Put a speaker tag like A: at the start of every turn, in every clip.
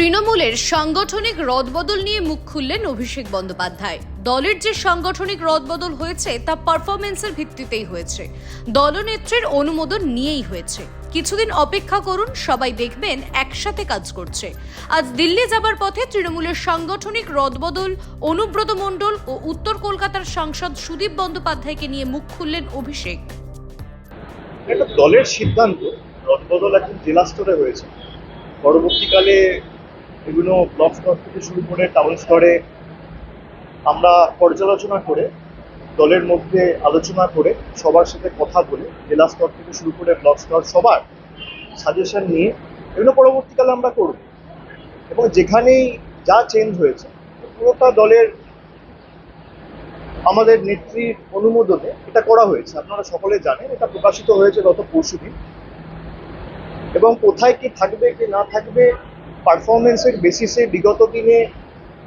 A: তৃণমূলের সাংগঠনিক রদবদল নিয়ে মুখ খুললেন অভিষেক বন্দ্যোপাধ্যায়। দলের যে সাংগঠনিক রদবদল হয়েছে, তা পারফরমেন্সের ভিত্তিতেই হয়েছে। দলনেত্রীর অনুমোদন নিয়েই হয়েছে। কিছুদিন অপেক্ষা করুন, সবাই দেখবেন একসাথে কাজ করছে। আজ দিল্লি যাবার পথে তৃণমূলের সাংগঠনিক রদবদল, অনুব্রত মণ্ডল ও উত্তর কলকাতার সাংসদ সুদীপ বন্দ্যোপাধ্যায়কে নিয়ে মুখ খুললেন অভিষেক।
B: দলের সিদ্ধান্ত রদবদল এখন জেলা স্তরে হয়েছে। পরবর্তীকালে এগুলো ব্লক স্তর থেকে শুরু করে টাউন স্তরে আমরা পর্যালোচনা করে, দলের মধ্যে আলোচনা করে, সবার সাথে কথা বলে, জেলা স্তর থেকে শুরু করে ব্লক স্তর সবার সাজেশন নিয়ে এগুলো পরবর্তীকালে আমরা করব। এবং যেখানেই যা চেঞ্জ হয়েছে, পুরোটা দলের আমাদের নেত্রীর অনুমোদনে এটা করা হয়েছে। আপনারা সকলে জানেন, এটা প্রকাশিত হয়েছে গত পরশুদিন। এবং কোথায় কি থাকবে, কি না থাকবে পারফরমেন্সের বেসিসে বিগত দিনে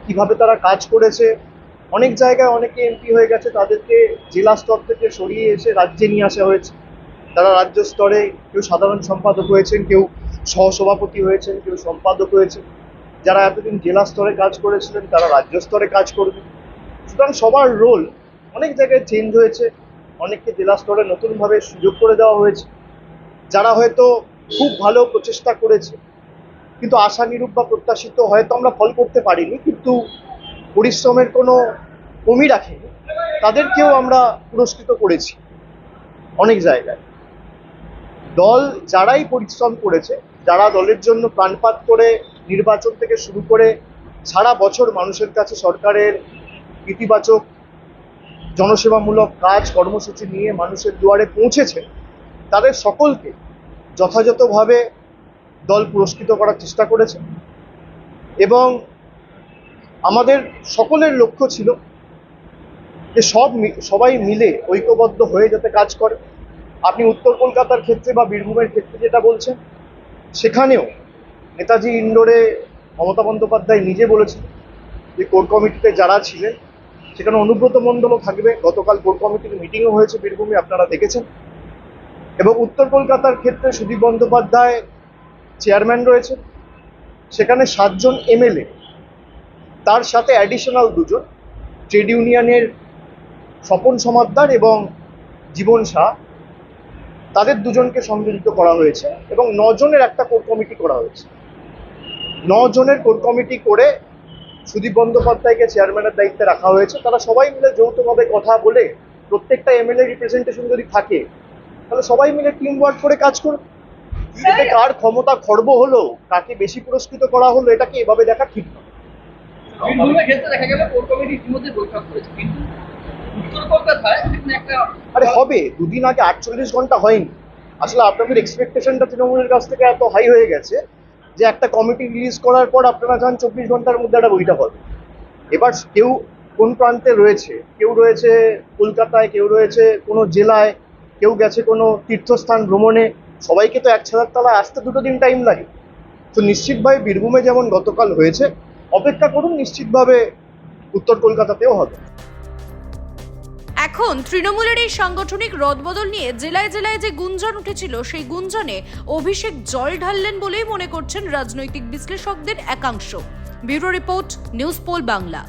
B: কীভাবে তারা কাজ করেছে, অনেক জায়গায় অনেকে এমপি হয়ে গেছে, তাদেরকে জেলা স্তর থেকে সরিয়ে এসে রাজ্যে নিয়ে আসা হয়েছে। তারা রাজ্য স্তরে কেউ সাধারণ সম্পাদক হয়েছেন, কেউ সহসভাপতি হয়েছেন, কেউ সম্পাদক হয়েছেন। যারা এতদিন জেলা স্তরে কাজ করেছিলেন, তারা রাজ্য স্তরে কাজ করবে। সুতরাং সবার রোল অনেক জায়গায় চেঞ্জ হয়েছে, অনেককে জেলা স্তরে নতুনভাবে সুযোগ করে দেওয়া হয়েছে। যারা হয়তো খুব ভালো প্রচেষ্টা করেছে কিন্তু আশানিরূপ বা প্রত্যাশিত হয়তো আমরা ফল করতে পারিনি, কিন্তু পরিশ্রমের কোনো কমি রাখেনি। তাদেরকেও আমরা পুরস্কৃত করেছি অনেক জায়গায়। দল যারাই পরিশ্রম করেছে, যারা দলের জন্য প্রাণপাত করে নির্বাচন থেকে শুরু করে সারা বছর মানুষের কাছে সরকারের ইতিবাচক জনসেবামূলক কাজ, কর্মসূচি নিয়ে মানুষের দুয়ারে পৌঁছেছে, তাদের সকলকে যথাযথভাবে দল পুরস্কৃত করার চেষ্টা করেছে। এবং আমাদের সকলের লক্ষ্য ছিল যে সব সবাই মিলে ঐক্যবদ্ধ হয়ে যাতে কাজ করে। আপনি উত্তর কলকাতার ক্ষেত্রে বা বীরভূমের ক্ষেত্রে যেটা বলছেন, সেখানেও নেতাজি ইন্ডোরে মমতা বন্দ্যোপাধ্যায় নিজে বলেছেন যে কোর কমিটিতে যারা ছিলেন, সেখানে অনুব্রত মণ্ডলও থাকবে। গতকাল কোর কমিটির মিটিংও হয়েছে বীরভূমে, আপনারা দেখেছেন। এবং উত্তর কলকাতার ক্ষেত্রে সুদীপ বন্দ্যোপাধ্যায় চেয়ারম্যান রয়েছে সেখানে সাতজন এমএলএ, তার সাথে অ্যাডিশনাল দুজন ট্রেড ইউনিয়নের স্বপন সমাদ্দার এবং জীবন শাহ তাদের দুজনকে সংযোজিত করা হয়েছে এবং নজনের একটা কোর কমিটি করা হয়েছে। জনের কোর কমিটি করে সুদীপ বন্দ্যোপাধ্যায়কে চেয়ারম্যানের দায়িত্বে রাখা হয়েছে। তারা সবাই মিলে যৌথভাবে কথা বলে প্রত্যেকটা এমএলএ রিপ্রেজেন্টেশন যদি থাকে, তাহলে সবাই মিলে টিম ওয়ার্ক করে কাজ করবে এতে কার ক্ষমতা খর্ব হলো কাকে বেশি পুরস্কৃত করা হলো এটাকে এভাবে দেখা ঠিক
C: কলকাতায়
B: আরে হবে দুদিন আগে আটচল্লিশ ঘণ্টা হয়নি। আসলে আপনাদের এক্সপেকটেশনটা তৃণমূলের কাছ থেকে এত হাই হয়ে গেছে যে একটা কমিটি রিলিজ করার পর আপনারা চান চব্বিশ ঘণ্টার মধ্যে একটা বইটা হবে। এবার কেউ কোন প্রান্তে রয়েছে? কেউ রয়েছে কলকাতায় কেউ রয়েছে কোনো জেলায় কেউ গেছে কোনো তীর্থস্থান ভ্রমণে সবাইকে তো এক ছাদার তলায় আসতে দুটো দিন টাইম লাগে। তো নিশ্চিতভাবে বীরভূমে যেমন গতকাল হয়েছে, অপেক্ষা করুন নিশ্চিতভাবে উত্তর কলকাতাতেও হবে।
A: এখন তৃণমূলের এই সাংগঠনিক রদবদল নিয়ে জেলায় জেলায় যে গুঞ্জন উঠেছিল, সেই গুঞ্জনে অভিষেক জল ঢাললেন বলেই মনে করছেন রাজনৈতিক বিশ্লেষকদের একাংশ। Bureau report, news poll Bangla.